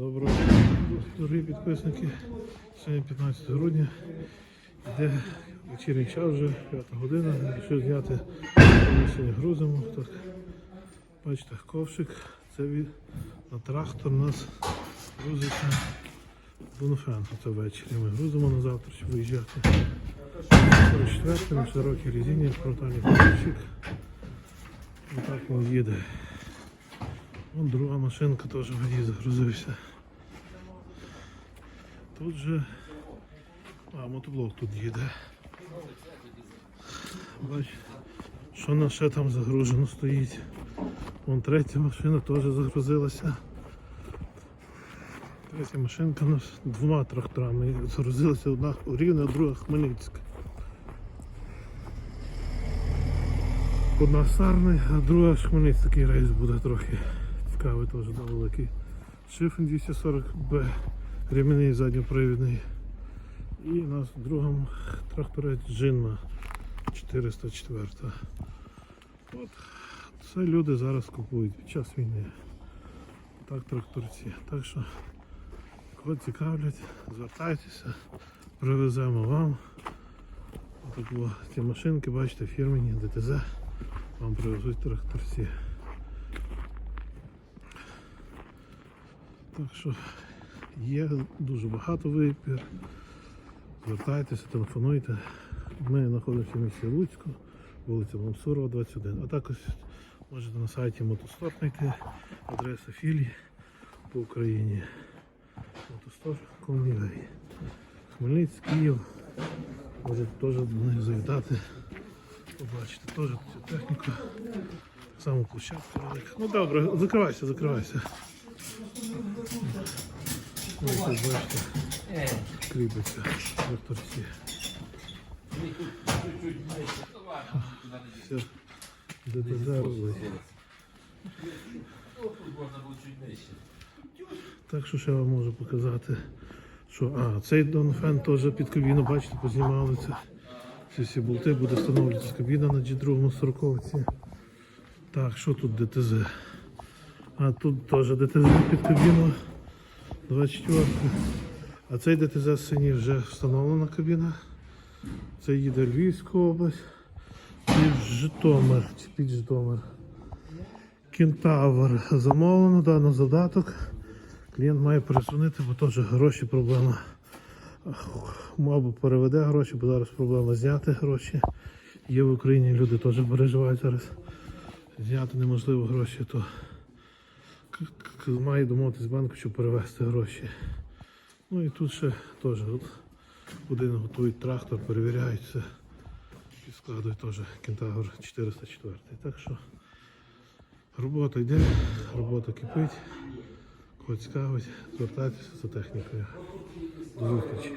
Доброго дня, дорогі підписники. Сьогодні 15 грудня. Йде вечірній час вже, 5 година. Вирішив зняти сьогодні грузимо. Так. Бачите, ковшик. Це від на трактор нас грузиться Бонфен. Це ввечері. Ми грузимо на завтра, щоб виїжджати. 44 на широкій резині, фронтальний ковшик. Отак він їде. Вон друга машинка теж в воді загрузився. Тут же. А, мотоблок тут їде. Бач, що на ще там загружено стоїть. Вон третя машина теж загрузилася. Третя машинка у нас двома тракторами загрузилася одна у Рівне, а друга Хмельницька. Одна Сарни, а друга ж Хмельницький такий рейс буде трохи цікавий, теж великий. Шифен 240Б, ремінний задньопривідний. І у нас в другому тракторець Джинма 404. От це люди зараз купують під час війни. Так тракторці. Так що кого цікавлять, звертайтеся, привеземо вам. Отак було ці машинки, бачите, фірмені ДТЗ. Вам привезуть тракторці. Так що є дуже багато вибір. Звертайтеся, телефонуйте. Ми знаходимося в місті Луцьку, вулиця Мамсурова, 21. А також можете на сайті мотостор знайти адреса філії по Україні. Мотостор Комнігай. Хмельницький, Київ. Можете теж до них завітати. Побачите теж цю техніку. Так само площадка велика. Ну добре, закривайся, закривайся. І тут бачите, кріпиться тракторці. Все, ДТЗ робить. Так що ще вам можу показати, що а, цей Донфен теж під кабіну, бачите, познімали це. Ці всі болти буде встановлюватися кабіна на G2 сороковці. Так, що тут ДТЗ? А тут теж ДТЗ під кабіну 24. А цей ДТЗ синій вже встановлена кабіна. Це їде Львівська область. Під Житомир. Під Житомир. Кентавр замовлено, дано задаток. Клієнт має перезвонити, бо теж гроші проблема. Мабуть, переведе гроші, бо зараз проблема зняти гроші. Є в Україні люди теж переживають зараз. Зняти неможливо гроші, то має домовитись банку, щоб перевести гроші. Ну і тут ще теж от, один готують трактор, перевіряють. І складують теж Кентавр 404. Так що робота йде, робота кипить. Кого цікавить, звертайтеся за технікою. До зустрічі.